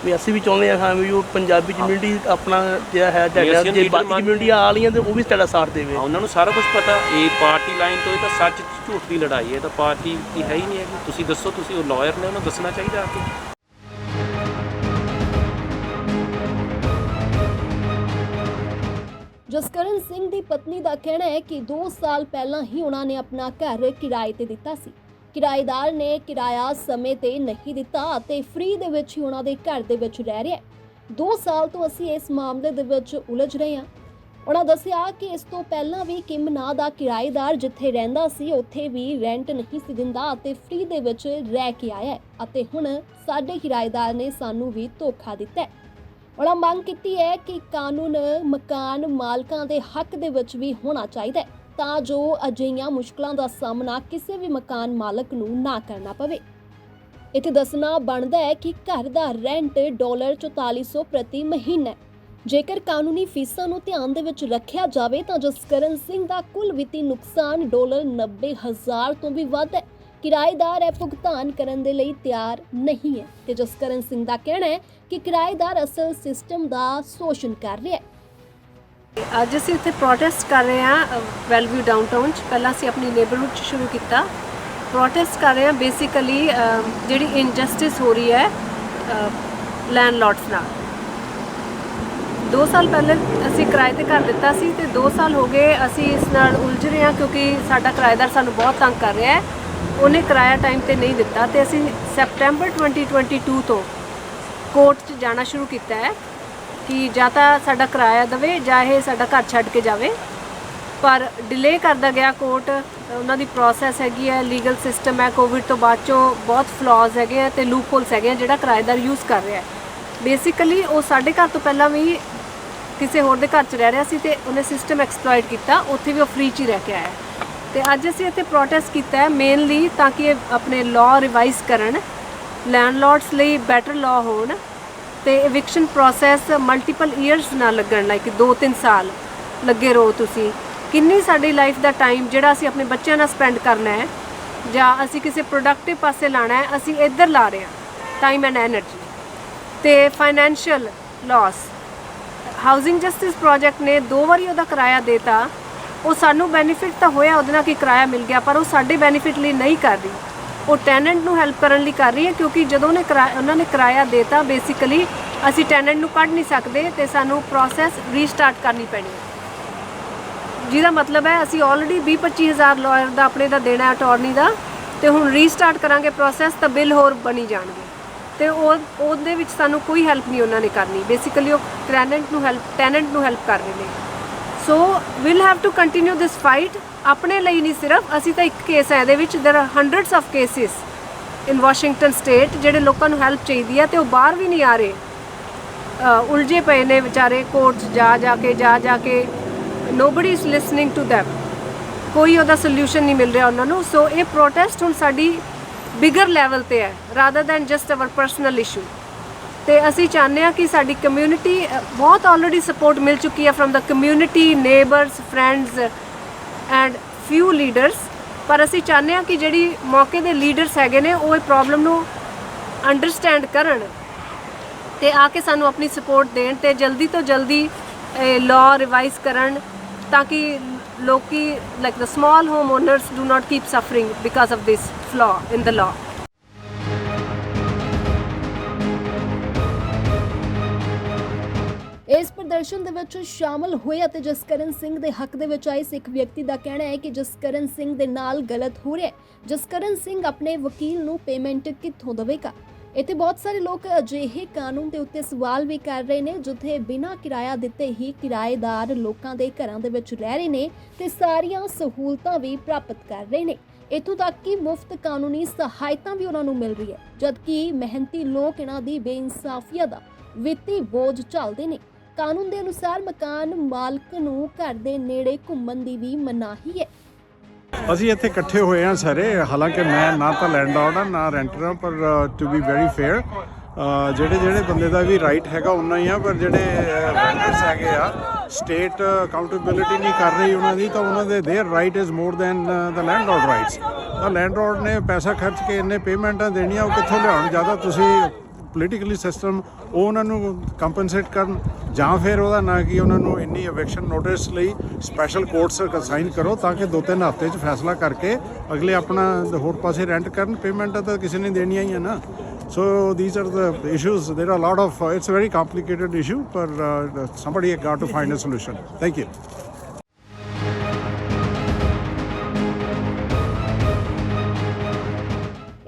ਵੀ ਅਸੀਂ ਵੀ ਚਾਹੁੰਦੇ ਆ ਹਾਂ ਵੀ ਉਹ ਪੰਜਾਬੀ ਕਮਿਊਨਿਟੀ ਆਪਣਾ ਜਿਹੜਾ ਹੈ ਤੁਹਾਡਾ ਜੇ ਬਾਕੀ ਕਮਿਊਨਿਟੀ ਆ ਰਹੀਆਂ ਤੇ ਉਹ ਵੀ ਤੁਹਾਡਾ ਸਾਥ ਦੇਵੇ। ਹਾਂ ਉਹਨਾਂ ਨੂੰ ਸਾਰਾ ਕੁਝ ਪਤਾ। ਇਹ ਪਾਰਟੀ ਲਾਈਨ ਤੋਂ ਇਹ ਤਾਂ ਸੱਚ ਝੂਠ ਦੀ ਲੜਾਈ ਹੈ ਤਾਂ ਪਾਰਟੀ ਦੀ ਹੈ ਹੀ ਨਹੀਂ ਹੈਗੀ। ਤੁਸੀਂ ਦੱਸੋ ਤੁਸੀਂ ਉਹ ਲਾਇਰ ਨੇ ਉਹਨੂੰ ਦੱਸਣਾ ਚਾਹੀਦਾ ਆ ਕੇ? ਜਸਕਰਨ ਸਿੰਘ ਦੀ ਪਤਨੀ ਦਾ ਕਹਿਣਾ ਹੈ ਕਿ 2 ਸਾਲ ਪਹਿਲਾਂ ਹੀ ਉਹਨਾਂ ਨੇ ਆਪਣਾ ਘਰ ਕਿਰਾਏ ਤੇ ਦਿੱਤਾ ਸੀ। ਕਿਰਾਏਦਾਰ ਨੇ ਕਿਰਾਇਆ ਸਮੇਂ ਤੇ ਨਹੀਂ ਦਿੱਤਾ ਅਤੇ ਫ੍ਰੀ ਦੇ ਵਿੱਚ ਹੀ ਉਹਨਾਂ ਦੇ ਘਰ ਦੇ ਵਿੱਚ ਰਹਿ ਰਿਹਾ 2 ਸਾਲ ਤੋਂ ਅਸੀਂ ਇਸ ਮਾਮਲੇ ਦੇ ਵਿੱਚ ਉਲਝ ਰਹੇ ਹਾਂ। ਉਹਨਾਂ ਦੱਸਿਆ ਕਿ ਇਸ ਤੋਂ ਪਹਿਲਾਂ ਵੀ ਕਿਮ ਨਾਂ ਦਾ ਕਿਰਾਏਦਾਰ ਜਿੱਥੇ ਰਹਿੰਦਾ ਸੀ, ਉੱਥੇ ਵੀ ਰੈਂਟ ਨਹੀਂ ਸੀ ਦਿੰਦਾ ਅਤੇ ਫ੍ਰੀ ਦੇ ਵਿੱਚ ਰਹਿ ਕੇ ਆਇਆ ਅਤੇ ਹੁਣ ਸਾਡੇ ਕਿਰਾਏਦਾਰ ਨੇ ਸਾਨੂੰ ਵੀ ਧੋਖਾ ਦਿੱਤਾ ਉਹਨਾਂ ਮੰਗ ਕੀਤੀ ਹੈ ਕਿ ਕਾਨੂੰਨ, ਮਕਾਨ ਮਾਲਕਾਂ ਦੇ ਹੱਕ ਦੇ ਵਿੱਚ ਵੀ ਹੋਣਾ ਚਾਹੀਦਾ ਹੈ। ਤਾਂ ਜੋ ਅਜਿਹੀਆਂ ਮੁਸ਼ਕਲਾਂ ਦਾ ਸਾਹਮਣਾ ਕਿਸੇ ਵੀ ਮਕਾਨ ਮਾਲਕ ਨੂੰ ਨਾ ਕਰਨਾ ਪਵੇ। ਇੱਥੇ ਦੱਸਣਾ ਬਣਦਾ ਹੈ ਕਿ ਘਰ ਦਾ ਰੈਂਟ ਡਾਲਰ 4400 ਪ੍ਰਤੀ ਮਹੀਨਾ ਜੇਕਰ ਕਾਨੂੰਨੀ ਫੀਸਾਂ ਨੂੰ ਧਿਆਨ ਦੇ ਵਿੱਚ ਰੱਖਿਆ ਜਾਵੇ ਤਾਂ ਜਸਕਰਨ ਸਿੰਘ ਦਾ ਕੁੱਲ ਵਿੱਤੀ ਨੁਕਸਾਨ ਡਾਲਰ 90000 ਤੋਂ ਵੀ ਵੱਧ ਹੈ। ਕਿਰਾਏਦਾਰ ਇਹ ਭੁਗਤਾਨ ਕਰਨ ਦੇ ਲਈ ਤਿਆਰ ਨਹੀਂ ਹੈ। ਤੇ ਜਸਕਰਨ ਸਿੰਘ ਦਾ ਕਹਿਣਾ ਹੈ ਕਿ ਕਿਰਾਏਦਾਰ ਅਸਲ ਸਿਸਟਮ ਦਾ ਸ਼ੋਸ਼ਣ ਕਰ ਰਿਹਾ ਹੈ। ਅੱਜ ਅਸੀਂ ਇੱਥੇ ਪ੍ਰੋਟੈਸਟ ਕਰ ਰਹੇ ਹਾਂ ਵੈਲਵਿਊ ਡਾਊਨਟਾਊਨ ਚ। ਪਹਿਲਾਂ ਅਸੀਂ ਆਪਣੀ ਨੇਬਰਹੁੱਡ ਚ ਸ਼ੁਰੂ ਕੀਤਾ। ਪ੍ਰੋਟੈਸਟ ਕਰ ਰਹੇ ਹਾਂ ਬੇਸਿਕਲੀ ਜਿਹੜੀ ਇਨਜਸਟਿਸ ਹੋ ਰਹੀ ਹੈ ਲੈਂਡਲੋਰਡਸ ਨਾਲ। 2 ਸਾਲ ਪਹਿਲਾਂ ਅਸੀਂ ਕਿਰਾਏ ਤੇ ਘਰ ਦਿੱਤਾ ਸੀ ਤੇ 2 ਸਾਲ ਹੋ ਗਏ ਅਸੀਂ ਇਸ ਨਾਲ ਉਲਝ ਰਹੇ ਹਾਂ ਕਿਉਂਕਿ ਸਾਡਾ ਕਿਰਾਏਦਾਰ ਸਾਨੂੰ ਬਹੁਤ ਤੰਗ ਕਰ ਰਿਹਾ ਹੈ। ਉਹਨੇ ਕਿਰਾਇਆ ਟਾਈਮ ਤੇ ਨਹੀਂ ਦਿੱਤਾ ਤੇ ਅਸੀਂ ਸੈਪਟੈਂਬਰ 2022 ਤੋਂ ਕੋਰਟ 'ਚ ਜਾਣਾ ਸ਼ੁਰੂ ਕੀਤਾ ਹੈ। ਕਿ ਜਾਂ ਤਾਂ ਸਾਡਾ ਕਿਰਾਇਆ ਦੇਵੇ ਜਾਂ ਇਹ ਸਾਡਾ ਘਰ ਛੱਡ ਕੇ ਜਾਵੇ। ਪਰ ਡਿਲੇ ਕਰਦਾ ਗਿਆ ਕੋਰਟ ਉਹਨਾਂ ਦੀ ਪ੍ਰੋਸੈਸ ਹੈਗੀ ਹੈ ਲੀਗਲ ਸਿਸਟਮ ਹੈ ਕੋਵਿਡ ਤੋਂ ਬਾਅਦ ਚੋਂ ਬਹੁਤ ਫਲॉज ਹੈਗੇ ਆ ਤੇ ਲੂਪਹੋਲਸ ਹੈਗੇ ਆ ਜਿਹੜਾ ਕਿਰਾਏਦਾਰ ਯੂਜ਼ ਕਰ ਰਿਹਾ ਹੈ। ਬੇਸਿਕਲੀ ਉਹ ਸਾਡੇ ਘਰ ਤੋਂ ਪਹਿਲਾਂ ਵੀ ਕਿਸੇ ਹੋਰ ਦੇ ਘਰ 'ਚ ਰਹਿ ਰਿਹਾ ਸੀ ਤੇ ਉਹਨੇ ਸਿਸਟਮ ਐਕਸਪਲੋਇਟ ਕੀਤਾ, ਉੱਥੇ ਵੀ ਉਹ ਫ੍ਰੀ 'ਚ ਹੀ ਰਹਿ ਕੇ ਆਇਆ। ਤੇ ਅੱਜ ਅਸੀਂ ਇੱਥੇ ਪ੍ਰੋਟੈਸਟ ਕੀਤਾ ਹੈ ਮੇਨਲੀ ਤਾਂ ਕਿ ਇਹ ਆਪਣੇ ਲਾਅ ਰਿਵਾਈਜ਼ ਕਰਨ ਲੈਂਡਲੋਰਡਸ ਲਈ ਬੈਟਰ ਲਾਅ ਹੋਣ। ਤੇ ਇਵਿਕਸ਼ਨ ਪ੍ਰੋਸੈਸ ਮਲਟੀਪਲ ਇਅਰਸ ਨਾ ਲੱਗਣ ਲਾਇਕ 2-3 ਸਾਲ ਲੱਗੇ ਰਹੋ ਤੁਸੀਂ। ਕਿੰਨੀ ਸਾਡੀ ਲਾਈਫ ਦਾ ਟਾਈਮ ਜਿਹੜਾ ਅਸੀਂ ਆਪਣੇ ਬੱਚਿਆਂ ਨਾਲ ਸਪੈਂਡ ਕਰਨਾ ਹੈ, ਜਾਂ ਅਸੀਂ ਕਿਸੇ ਪ੍ਰੋਡਕਟਿਵ ਪਾਸੇ ਲਾਣਾ ਹੈ, ਅਸੀਂ ਇੱਧਰ ਲਾ ਰਹੇ ਹਾਂ ਟਾਈਮ ਐਂਡ એનર્ਜੀ ਤੇ financial loss housing justice project ਨੇ ਦੋ ਵਾਰੀ ਉਹਦਾ ਕਿਰਾਇਆ ਦੇਤਾ। ਉਹ ਸਾਨੂੰ ਬੈਨੀਫਿਟ ਤਾਂ ਹੋਇਆ, ਉਹਦੇ ਨਾਲ ਕਿ ਕਿਰਾਇਆ ਮਿਲ ਗਿਆ, ਪਰ ਉਹ ਸਾਡੇ ਬੈਨੀਫਿਟ ਲਈ ਨਹੀਂ ਕਰਦੀ ਉਹ ਟੈਨੈਂਟ ਨੂੰ ਹੈਲਪ ਕਰਨ ਲਈ ਕਰ ਰਹੀ ਹੈ, ਕਿਉਂਕਿ ਜਦੋਂ ਉਹਨੇ ਕਿਰਾਇਆ ਉਹਨਾਂ ਨੇ ਕਿਰਾਇਆ ਦੇਤਾ ਬੇਸਿਕਲੀ ਅਸੀਂ ਟੈਨੈਂਟ ਨੂੰ ਕੱਢ ਨਹੀਂ ਸਕਦੇ ਤੇ ਸਾਨੂੰ ਪ੍ਰੋਸੈਸ ਰੀਸਟਾਰਟ ਕਰਨੀ ਪੈਣੀ ਹੈ। ਜਿਹਦਾ ਮਤਲਬ ਹੈ, ਅਸੀਂ ਆਲਰੇਡੀ 20 25000 ਲਾਇਰ ਦਾ ਆਪਣੇ ਦਾ ਦੇਣਾ ਹੈ ਅਟਾਰਨੀ ਦਾ, ਤੇ ਹੁਣ ਰੀਸਟਾਰਟ ਕਰਾਂਗੇ ਪ੍ਰੋਸੈਸ ਤਾਂ ਬਿੱਲ ਹੋਰ ਬਣੀ ਜਾਣਗੇ। ਤੇ ਉਹ, ਉਹਦੇ ਵਿੱਚ ਸਾਨੂੰ ਕੋਈ ਹੈਲਪ ਨਹੀਂ ਉਹਨਾਂ ਨੇ ਕਰਨੀ। ਬੇਸਿਕਲੀ ਉਹ ਟੈਨੈਂਟ ਨੂੰ ਹੈਲਪ ਟੈਨੈਂਟ ਨੂੰ ਹੈਲਪ ਕਰ ਰਹੇ ਨੇ। So will have to continue this fight ਆਪਣੇ ਲਈ ਨਹੀਂ ਸਿਰਫ, ਅਸੀਂ ਤਾਂ ਇੱਕ ਕੇਸ ਹੈ ਇਹਦੇ ਵਿੱਚ, there are hundreds of cases in Washington state ਜਿਹੜੇ ਲੋਕਾਂ ਨੂੰ ਹੈਲਪ ਚਾਹੀਦੀ ਹੈ ਤੇ ਉਹ ਬਾਹਰ ਵੀ ਨਹੀਂ ਆ ਰਹੇ। ਉਲਝੇ ਪਏ ਨੇ ਵਿਚਾਰੇ ਕੋਰਟਸ ਜਾ ਜਾ ਕੇ, ਜਾ ਜਾ ਕੇ nobody is listening to them ਕੋਈ ਉਹਦਾ ਸੋਲੂਸ਼ਨ ਨਹੀਂ ਮਿਲ ਰਿਹਾ ਉਹਨਾਂ ਨੂੰ। ਸੋ ਇਹ ਪ੍ਰੋਟੈਸਟ ਹੁਣ ਸਾਡੀ ਬਿਗਰ ਲੈਵਲ ਤੇ ਹੈ rather than just our personal issue ਤੇ ਅਸੀਂ ਚਾਹੁੰਦੇ ਹਾਂ ਕਿ ਸਾਡੀ ਕਮਿਊਨਿਟੀ ਬਹੁਤ ਆਲਰੇਡੀ ਸਪੋਰਟ ਮਿਲ ਚੁੱਕੀ ਹੈ from the community neighbours friends and few leaders ਪਰ ਅਸੀਂ ਚਾਹੁੰਦੇ ਹਾਂ ਕਿ ਜਿਹੜੀ ਮੌਕੇ ਦੇ ਲੀਡਰਸ ਹੈਗੇ ਨੇ, ਉਹ ਇਹ ਪ੍ਰੋਬਲਮ ਨੂੰ ਅੰਡਰਸਟੈਂਡ ਕਰਨ ਤੇ ਆ ਕੇ ਸਾਨੂੰ ਆਪਣੀ ਸਪੋਰਟ ਦੇਣ ਤੇ ਜਲਦੀ ਤੋਂ ਜਲਦੀ ਲਾਅ ਰਿਵਾਈਜ਼ ਕਰਨ ਤਾਂ ਕਿ ਲੋਕੀ like the small home owners do not keep suffering because of this flaw in the law ਇਸ ਪ੍ਰਦਰਸ਼ਨ ਦੇ ਵਿੱਚ ਸ਼ਾਮਲ ਹੋਏ ਅਤੇ ਜਸਕਰਨ ਸਿੰਘ ਦੇ ਹੱਕ ਦੇ ਵਿੱਚ ਆਏ ਸਿੱਖ ਵਿਅਕਤੀ ਦਾ ਕਹਿਣਾ ਹੈ ਕਿ ਜਸਕਰਨ ਸਿੰਘ ਦੇ ਨਾਲ ਗਲਤ ਹੋ ਰਿਹਾ ਹੈ। ਜਸਕਰਨ ਸਿੰਘ ਆਪਣੇ ਵਕੀਲ ਨੂੰ ਪੇਮੈਂਟ ਕਿੱਥੋਂ ਦੇਵੇਗਾ? ਇੱਥੇ ਬਹੁਤ ਸਾਰੇ ਲੋਕ ਅਜਿਹੇ ਕਾਨੂੰਨ ਦੇ ਉੱਤੇ ਸਵਾਲ ਵੀ ਕਰ ਰਹੇ ਨੇ, ਜਿੱਥੇ ਬਿਨਾਂ ਕਿਰਾਇਆ ਦਿੱਤੇ ਹੀ ਕਿਰਾਏਦਾਰ ਲੋਕਾਂ ਦੇ ਘਰਾਂ ਦੇ ਵਿੱਚ ਰਹਿ ਰਹੇ ਨੇ ਤੇ ਸਾਰੀਆਂ ਸਹੂਲਤਾਂ ਵੀ ਪ੍ਰਾਪਤ ਕਰ ਰਹੇ ਨੇ। ਇੱਥੋਂ ਤੱਕ ਕਿ ਮੁਫਤ ਕਾਨੂੰਨੀ ਸਹਾਇਤਾ ਵੀ ਉਹਨਾਂ ਨੂੰ ਮਿਲ ਰਹੀ ਹੈ, ਜਦਕਿ ਮਿਹਨਤੀ ਲੋਕ ਇਹਨਾਂ ਦੀ ਬੇਇਨਸਾਫ਼ੀਆ ਦਾ ਵਿੱਤੀ ਬੋਝ ਝੱਲਦੇ ਨੇ। ਕਾਨੂੰਨ ਦੇ ਅਨੁਸਾਰ ਮਕਾਨ ਮਾਲਕ ਨੂੰ ਘਰ ਦੇ ਨੇੜੇ ਘੁੰਮਣ ਦੀ ਵੀ ਮਨਾਹੀ ਹੈ ਅਸੀਂ ਇੱਥੇ ਇਕੱਠੇ ਹੋਏ ਹਾਂ ਸਾਰੇ ਹਾਲਾਂਕਿ ਮੈਂ ਨਾ ਤਾਂ ਲੈਂਡਲੌਰਡ ਹਾਂ ਨਾ ਰੈਂਟਰ ਹਾਂ ਪਰ ਟੂ ਬੀ ਵੈਰੀ ਫੇਅਰ ਜਿਹੜੇ ਜਿਹੜੇ ਬੰਦੇ ਦਾ ਵੀ ਰਾਈਟ ਹੈਗਾ ਉਨਾ ਹੀ ਆ ਪਰ ਜਿਹੜੇ ਰੈਂਟਰਸ ਹੈਗੇ ਆ ਸਟੇਟ ਅਕਾਊਂਟੇਬਿਲਿਟੀ ਨਹੀਂ ਕਰ ਰਹੀ ਉਹਨਾਂ ਦੀ ਤਾਂ ਉਹਨਾਂ ਦੇ there right is more than the landlord rights ਤਾਂ ਲੈਂਡਲੌਰਡ ਨੇ ਪੈਸਾ ਖਰਚ ਕੇ ਇੰਨੇ ਪੇਮੈਂਟਾਂ ਦੇਣੀਆਂ ਉਹ ਕਿੱਥੋਂ ਲਿਆਉਣ ਜ਼ਿਆਦਾ ਤੁਸੀਂ ਪੋਲੀਟੀਕਲੀ ਸਿਸਟਮ ਉਹ ਉਹਨਾਂ ਨੂੰ ਕੰਪਨਸੇਟ ਕਰਨ ਜਾਂ ਫਿਰ ਉਹਦਾ ਨਾ ਕਿ ਉਹਨਾਂ ਨੂੰ ਇੰਨੀ ਐਵਿਕਸ਼ਨ ਨੋਟਿਸ ਲਈ ਸਪੈਸ਼ਲ ਕੋਰਟਸ ਅਸਾਈਨ ਕਰੋ ਤਾਂ ਕਿ ਦੋ ਤਿੰਨ ਹਫ਼ਤੇ 'ਚ ਫੈਸਲਾ ਕਰਕੇ ਅਗਲੇ ਆਪਣਾ ਹੋਰ ਪਾਸੇ ਰੈਂਟ ਕਰਨ। ਪੇਮੈਂਟ ਤਾਂ ਕਿਸੇ ਨੇ ਦੇਣੀਆਂ ਹੀ ਹੈ ਨਾ। ਸੋ these are the issues. There are a lot of uh, it's a very complicated issue but uh, somebody got to find a solution. Thank you.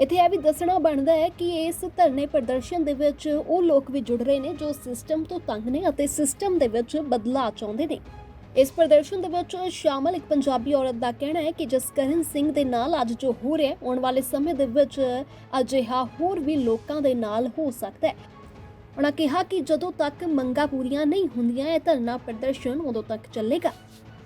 ਇੱਥੇ ਇਹ ਵੀ ਦੱਸਣਾ ਬਣਦਾ ਹੈ ਕਿ ਇਸ ਧਰਨੇ ਪ੍ਰਦਰਸ਼ਨ ਦੇ ਵਿੱਚ ਉਹ ਲੋਕ ਵੀ ਜੁੜ ਰਹੇ ਨੇ ਜੋ ਸਿਸਟਮ ਤੋਂ ਤੰਗ ਨੇ ਅਤੇ ਸਿਸਟਮ ਦੇ ਵਿੱਚ ਬਦਲਾਅ ਚਾਹੁੰਦੇ ਨੇ। ਇਸ ਪ੍ਰਦਰਸ਼ਨ ਦੇ ਵਿੱਚ ਸ਼ਾਮਲ ਇੱਕ ਪੰਜਾਬੀ ਔਰਤ ਦਾ ਕਹਿਣਾ ਹੈ ਕਿ ਜਸਕਰਨ ਸਿੰਘ ਦੇ ਨਾਲ ਅੱਜ ਜੋ ਹੋ ਰਿਹਾ ਆਉਣ ਵਾਲੇ ਸਮੇਂ ਦੇ ਵਿੱਚ ਅਜਿਹਾ ਹੋਰ ਵੀ ਲੋਕਾਂ ਦੇ ਨਾਲ ਹੋ ਸਕਦਾ ਹੈ। ਉਹਨਾਂ ਕਿਹਾ ਕਿ ਜਦੋਂ ਤੱਕ ਮੰਗਾਂ ਪੂਰੀਆਂ ਨਹੀਂ ਹੁੰਦੀਆਂ, ਇਹ ਧਰਨਾ ਪ੍ਰਦਰਸ਼ਨ ਉਦੋਂ ਤੱਕ ਚੱਲੇਗਾ।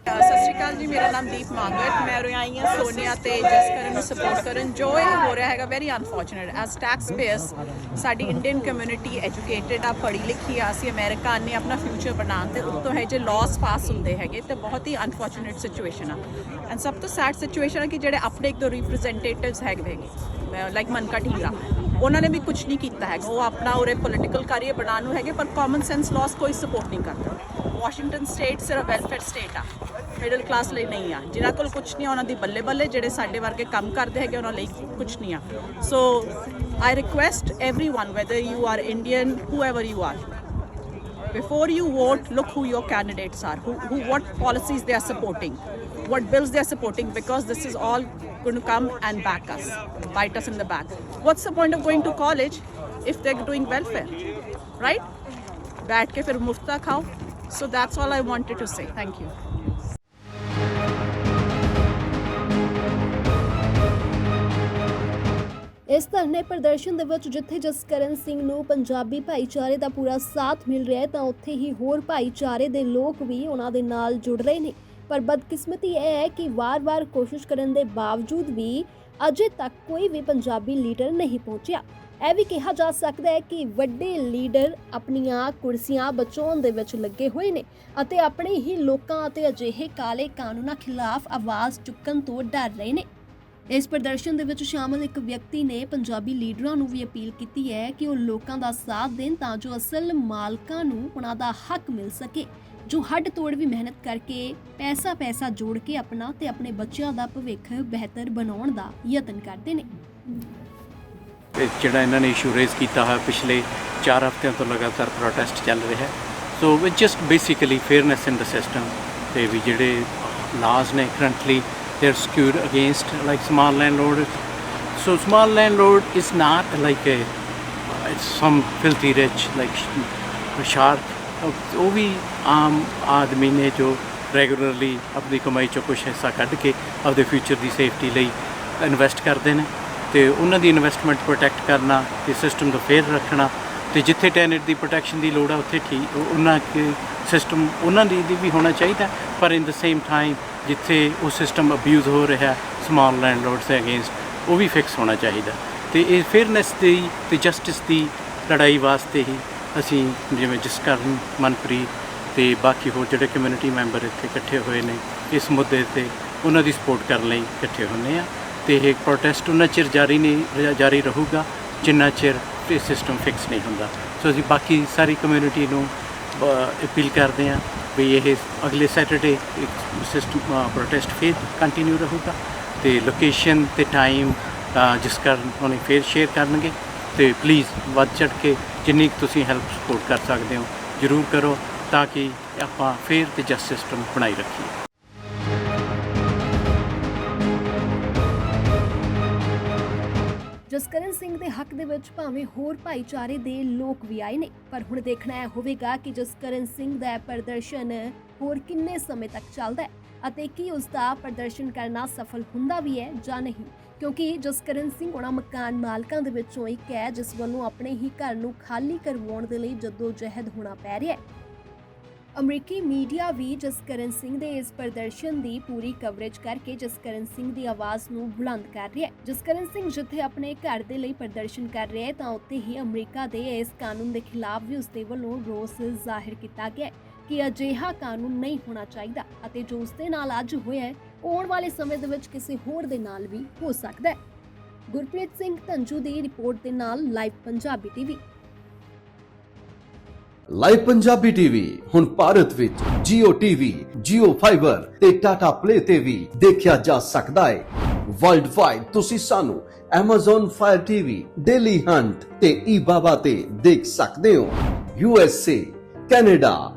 ਸਤਿ ਸ਼੍ਰੀ ਅਕਾਲ ਜੀ, ਮੇਰਾ ਨਾਮ ਦੀਪ ਮੰਗਤ ਮੈਂ ਉਰੇ ਆਈ ਹਾਂ ਸੋਨੀਆ ਤੇ ਜਸਕਰਨ ਨੂੰ ਸਪੋਰਟ ਕਰਨ। ਜੋ ਇਹ ਹੋ ਰਿਹਾ ਹੈਗਾ very unfortunate as tax payers ਸਾਡੀ ਇੰਡੀਅਨ ਕਮਿਊਨਿਟੀ ਐਜੂਕੇਟਿਡ ਆ, ਪੜ੍ਹੀ ਲਿਖੀ ਆ, ਅਸੀਂ ਅਮਰੀਕਾ ਨੇ ਆਪਣਾ ਫਿਊਚਰ ਬਣਾਉਣ ਤੇ ਉੱਤੋਂ ਹੈ ਜੇ ਲਾਸ ਪਾਸ ਹੁੰਦੇ ਹੈਗੇ, ਤੇ ਬਹੁਤ ਹੀ ਅਨਫੋਰਚੂਨੇਟ ਸਿਚੁਏਸ਼ਨ ਆ। ਐਂਡ ਸਭ ਤੋਂ ਸੈਡ ਸਿਚੁਏਸ਼ਨ ਆ ਕਿ ਜਿਹੜੇ ਆਪਣੇ ਇੱਕ ਦੋ ਰਿਪਰੈਜ਼ੈਂਟੇਟਿਵਸ ਹੈਗੇ ਹੈਗੇ ਲਾਈਕ ਮਨਕਾ ਢੀਂਗਰਾ ਉਹਨਾਂ ਨੇ ਵੀ ਕੁਝ ਨਹੀਂ ਕੀਤਾ ਹੈਗਾ। ਉਹ ਆਪਣਾ ਉਰੇ ਪੋਲੀਟੀਕਲ ਕਰੀਅਰ ਬਣਾਉਣ ਨੂੰ ਹੈਗੇ, ਪਰ ਕਾਮਨ ਸੈਂਸ ਲਾਸ ਕੋਈ ਸਪੋਰਟ ਨਹੀਂ ਕਰਦਾ। ਵਾਸ਼ਿੰਗਟਨ ਸਟੇਟ ਸਿਰਫ ਵੈਲਫੇਅਰ ਸਟੇਟ ਆ ਮਿਡਲ ਕਲਾਸ ਲਈ ਨਹੀਂ ਆ ਜਿਨ੍ਹਾਂ ਕੋਲ ਕੁਝ ਨਹੀਂ ਆ ਉਹਨਾਂ ਦੀ ਬੱਲੇ ਬੱਲੇ ਜਿਹੜੇ ਸਾਡੇ ਵਰਗੇ ਕੰਮ ਕਰਦੇ ਹੈਗੇ ਉਹਨਾਂ ਲਈ ਕੁਝ ਨਹੀਂ ਆ so I request everyone whether you are indian whoever you are before you vote look who your candidates are who, who what policies they are supporting what bills they are supporting because this is all going to come and back us bite us in the back what's the point of going to college if they're doing welfare right बैठ के फिर मुफ्ता खाओ So that's all i wanted to say. Thank you. ਇਸ ਧਰਨੇ ਪ੍ਰਦਰਸ਼ਨ ਦੇ ਵਿੱਚ ਜਿੱਥੇ ਜਸਕਰਨ ਸਿੰਘ ਨੂੰ ਪੰਜਾਬੀ ਭਾਈਚਾਰੇ ਦਾ ਪੂਰਾ ਸਾਥ ਮਿਲ ਰਿਹਾ ਹੈ, ਤਾਂ ਉੱਥੇ ਹੀ ਹੋਰ ਭਾਈਚਾਰੇ ਦੇ ਲੋਕ ਵੀ ਉਹਨਾਂ ਦੇ ਨਾਲ ਜੁੜ ਰਹੇ ਨੇ। ਪਰ ਬਦਕਿਸਮਤੀ ਇਹ ਹੈ ਕਿ ਵਾਰ-ਵਾਰ ਕੋਸ਼ਿਸ਼ ਕਰਨ ਦੇ ਬਾਵਜੂਦ ਵੀ ਅਜੇ ਤੱਕ ਕੋਈ ਵੀ ਪੰਜਾਬੀ ਲੀਡਰ ਨਹੀਂ ਪਹੁੰਚਿਆ। ਇਹ ਵੀ ਕਿਹਾ ਜਾ ਸਕਦਾ ਹੈ ਕਿ ਵੱਡੇ ਲੀਡਰ ਆਪਣੀਆਂ ਕੁਰਸੀਆਂ ਬਚਾਉਣ ਦੇ ਵਿੱਚ ਲੱਗੇ ਹੋਏ ਨੇ ਅਤੇ ਆਪਣੇ ਹੀ ਲੋਕਾਂ ਅਤੇ ਅਜਿਹੇ ਕਾਲੇ ਕਾਨੂੰਨਾਂ ਖਿਲਾਫ ਆਵਾਜ਼ ਚੁੱਕਣ ਤੋਂ ਡਰ ਰਹੇ ਨੇ। ਇਸ ਪ੍ਰਦਰਸ਼ਨ ਦੇ ਵਿੱਚ ਸ਼ਾਮਲ ਇੱਕ ਵਿਅਕਤੀ ਨੇ ਪੰਜਾਬੀ ਲੀਡਰਾਂ ਨੂੰ ਵੀ ਅਪੀਲ ਕੀਤੀ ਹੈ ਕਿ ਉਹ ਲੋਕਾਂ ਦਾ ਸਾਥ ਦੇਣ ਤਾਂ ਜੋ ਅਸਲ ਮਾਲਕਾਂ ਨੂੰ ਉਹਨਾਂ ਦਾ ਹੱਕ ਮਿਲ ਸਕੇ। ਜੋ ਹੱਡ ਤੋੜ ਵੀ ਮਿਹਨਤ ਕਰਕੇ ਪੈਸਾ ਪੈਸਾ ਜੋੜ ਕੇ ਆਪਣਾ ਤੇ ਆਪਣੇ ਬੱਚਿਆਂ ਦਾ ਭਵਿੱਖ ਬਿਹਤਰ ਬਣਾਉਣ ਦਾ ਯਤਨ ਕਰਦੇ ਨੇ। ਜਿਹੜਾ ਇਹਨਾਂ ਨੇ ਇਸ਼ੂ ਰੇਜ਼ ਕੀਤਾ ਹੈ, ਪਿਛਲੇ 4 ਹਫ਼ਤਿਆਂ ਤੋਂ ਲਗਾਤਾਰ ਪ੍ਰੋਟੈਸਟ ਚੱਲ ਰਿਹਾ ਹੈ। So it just basically fairness in the system ਤੇ ਵੀ ਜਿਹੜੇ ਲਾਜ਼ ਨੇ currently they are skewed against like small landlords so small landlord is not like a it's some filthy rich like ਉਹ ਵੀ ਆਮ ਆਦਮੀ ਨੇ ਜੋ ਰੈਗੂਲਰਲੀ ਆਪਣੀ ਕਮਾਈ ਚੋਂ ਕੁਝ ਹਿੱਸਾ ਕੱਢ ਕੇ ਆਪਦੇ ਫਿਊਚਰ ਦੀ ਸੇਫਟੀ ਲਈ ਇਨਵੈਸਟ ਕਰਦੇ ਨੇ ਤੇ ਉਹਨਾਂ ਦੀ ਇਨਵੈਸਟਮੈਂਟ ਪ੍ਰੋਟੈਕਟ ਕਰਨਾ ਤੇ ਸਿਸਟਮ ਨੂੰ ਫੇਅਰ ਰੱਖਣਾ ਤੇ ਜਿੱਥੇ ਟੈਨਟ ਦੀ ਪ੍ਰੋਟੈਕਸ਼ਨ ਦੀ ਲੋੜ ਆ, ਉੱਥੇ ਠੀਕ, ਉਹਨਾਂ ਕੇ ਸਿਸਟਮ ਉਹਨਾਂ ਦੀ ਦੀ ਵੀ ਹੋਣਾ ਚਾਹੀਦਾ, ਪਰ ਇਨ ਦ ਸੇਮ ਟਾਈਮ ਜਿੱਥੇ ਉਹ ਸਿਸਟਮ ਅਬਿਊਜ਼ ਹੋ ਰਿਹਾ ਸਮਾਲ ਲੈਂਡਲੋਰਡਸ ਦੇ ਅਗੇਂਸਟ ਉਹ ਵੀ ਫਿਕਸ ਹੋਣਾ ਚਾਹੀਦਾ। ਤੇ ਇਹ ਫੇਅਰਨੈਸ ਦੀ ਤੇ ਜਸਟਿਸ ਦੀ ਲੜਾਈ ਵਾਸਤੇ ਹੀ ਅਸੀਂ ਜਿਵੇਂ ਜਿਸ ਜਸਕਰਨ ਮਨਪ੍ਰੀਤ ਤੇ ਬਾਕੀ ਹੋਰ ਜਿਹੜੇ ਕਮਿਊਨਿਟੀ ਮੈਂਬਰ ਇੱਥੇ ਇਕੱਠੇ ਹੋਏ ਨੇ, ਇਸ ਮੁੱਦੇ ਤੇ ਉਹਨਾਂ ਦੀ ਸਪੋਰਟ ਕਰਨ ਲਈ ਇਕੱਠੇ ਹੁੰਨੇ ਆ ਤੇ ਇਹ ਪ੍ਰੋਟੈਸਟ ਉਹਨਾਂ ਚਿਰ ਜਾਰੀ ਨਹੀਂ ਜਾਰੀ ਰਹੂਗਾ, ਜਿੰਨਾ ਚਿਰ ਇਹ ਸਿਸਟਮ ਫਿਕਸ ਨਹੀਂ ਹੁੰਦਾ। ਸੋ ਅਸੀਂ ਬਾਕੀ ਸਾਰੀ ਕਮਿਊਨਿਟੀ ਨੂੰ ਅਪੀਲ ਕਰਦੇ ਹਾਂ ਵੀ ਇਹ ਅਗਲੇ ਸੈਟਰਡੇ ਇੱਕ ਸਿਸਟਮ ਪ੍ਰੋਟੈਸਟ ਫਿਰ ਕੰਟੀਨਿਊ ਰਹੂਗਾ ਤੇ ਲੋਕੇਸ਼ਨ ਤੇ ਟਾਈਮ ਜਿਸ ਕਾਰਨ ਉਹਨੇ ਫੇਰ ਸ਼ੇਅਰ ਕਰਨਗੇ ਤੇ ਪਲੀਜ਼ ਵੱਧ ਚੜ ਕੇ ਜਿੰਨੀ ਕੁ ਤੁਸੀਂ ਹੈਲਪ ਸਪੋਰਟ ਕਰ ਸਕਦੇ ਹੋ, ਜਰੂਰ ਕਰੋ ਤਾਂ ਕਿ ਆਪਾਂ ਫੇਰ ਤੇ ਜਸਟ ਸਿਸਟਮ ਬਣਾਈ ਰੱਖੀਏ। ਜਸਕਰਨ ਸਿੰਘ ਦੇ ਹੱਕ ਦੇ ਵਿੱਚ ਭਾਵੇਂ ਹੋਰ ਭਾਈਚਾਰੇ ਦੇ ਲੋਕ ਵੀ ਆਏ ਨੇ, ਪਰ ਹੁਣ ਦੇਖਣਾ ਇਹ ਹੋਵੇਗਾ ਕਿ ਜਸਕਰਨ ਸਿੰਘ ਦਾ ਪ੍ਰਦਰਸ਼ਨ ਹੋਰ ਕਿੰਨੇ ਸਮੇਂ ਤੱਕ ਚੱਲਦਾ ਹੈ ਅਤੇ ਕੀ ਉਸ ਦਾ ਪ੍ਰਦਰਸ਼ਨ ਕਰਨਾ ਸਫਲ ਹੁੰਦਾ ਵੀ ਹੈ ਜਾਂ ਨਹੀਂ। ਕਿਉਂਕਿ ਜਸਕਰਨ ਸਿੰਘ ਉਹਨਾਂ ਮਕਾਨ ਮਾਲਕਾਂ ਦੇ ਵਿੱਚੋਂ ਇੱਕ ਹੈ, ਜਿਸ ਵੱਲੋਂ ਆਪਣੇ ਹੀ ਘਰ ਨੂੰ ਖਾਲੀ ਕਰਵਾਉਣ ਦੇ ਲਈ ਜਦੋਜਹਿਦ ਹੋਣਾ ਪੈ ਰਿਹਾ ਹੈ। ਅਮਰੀਕੀ ਮੀਡੀਆ ਵੀ ਜਸਕਰਨ ਸਿੰਘ ਦੇ ਇਸ ਪ੍ਰਦਰਸ਼ਨ ਦੀ ਪੂਰੀ ਕਵਰੇਜ ਕਰਕੇ ਜਸਕਰਨ ਸਿੰਘ ਦੀ ਆਵਾਜ਼ ਨੂੰ ਬੁਲੰਦ ਕਰ ਰਿਹਾ ਹੈ। ਜਸਕਰਨ ਸਿੰਘ ਜਿੱਥੇ ਆਪਣੇ ਘਰ ਦੇ ਲਈ ਪ੍ਰਦਰਸ਼ਨ ਕਰ ਰਿਹਾ ਹੈ, ਤਾਂ ਉੱਥੇ ਹੀ ਅਮਰੀਕਾ ਦੇ ਇਸ ਕਾਨੂੰਨ ਦੇ ਖਿਲਾਫ ਵੀ ਉਸ ਦੇ ਵੱਲੋਂ ਰੋਸ ਜ਼ਾਹਿਰ ਕੀਤਾ ਗਿਆ ਕਿ ਅਜਿਹਾ ਕਾਨੂੰਨ ਨਹੀਂ ਹੋਣਾ ਚਾਹੀਦਾ ਅਤੇ ਜੋ ਉਸ ਦੇ ਨਾਲ ਅੱਜ ਹੋਇਆ ਹੈ ਆਉਣ ਵਾਲੇ ਸਮੇਂ ਦੇ ਵਿੱਚ ਕਿਸੇ ਹੋਰ ਦੇ ਨਾਲ ਵੀ ਹੋ ਸਕਦਾ ਹੈ। ਗੁਰਪ੍ਰੀਤ ਸਿੰਘ ਧੰਜੂ ਦੀ ਰਿਪੋਰਟ ਦੇ ਨਾਲ live Punjabi TV. Live Punjabi TV ਹੁਣ ਭਾਰਤ ਵਿੱਚ Jio TV, Jio Fiber ਤੇ Tata Play ਤੇ ਵੀ ਦੇਖਿਆ ਜਾ ਸਕਦਾ ਹੈ। ਵਰਲਡ ਵਾਈਡ ਤੁਸੀਂ ਸਾਨੂੰ Amazon Fire TV, Daily Hunt ਤੇ eBaba ਤੇ ਦੇਖ ਸਕਦੇ ਹੋ। USA, Canada,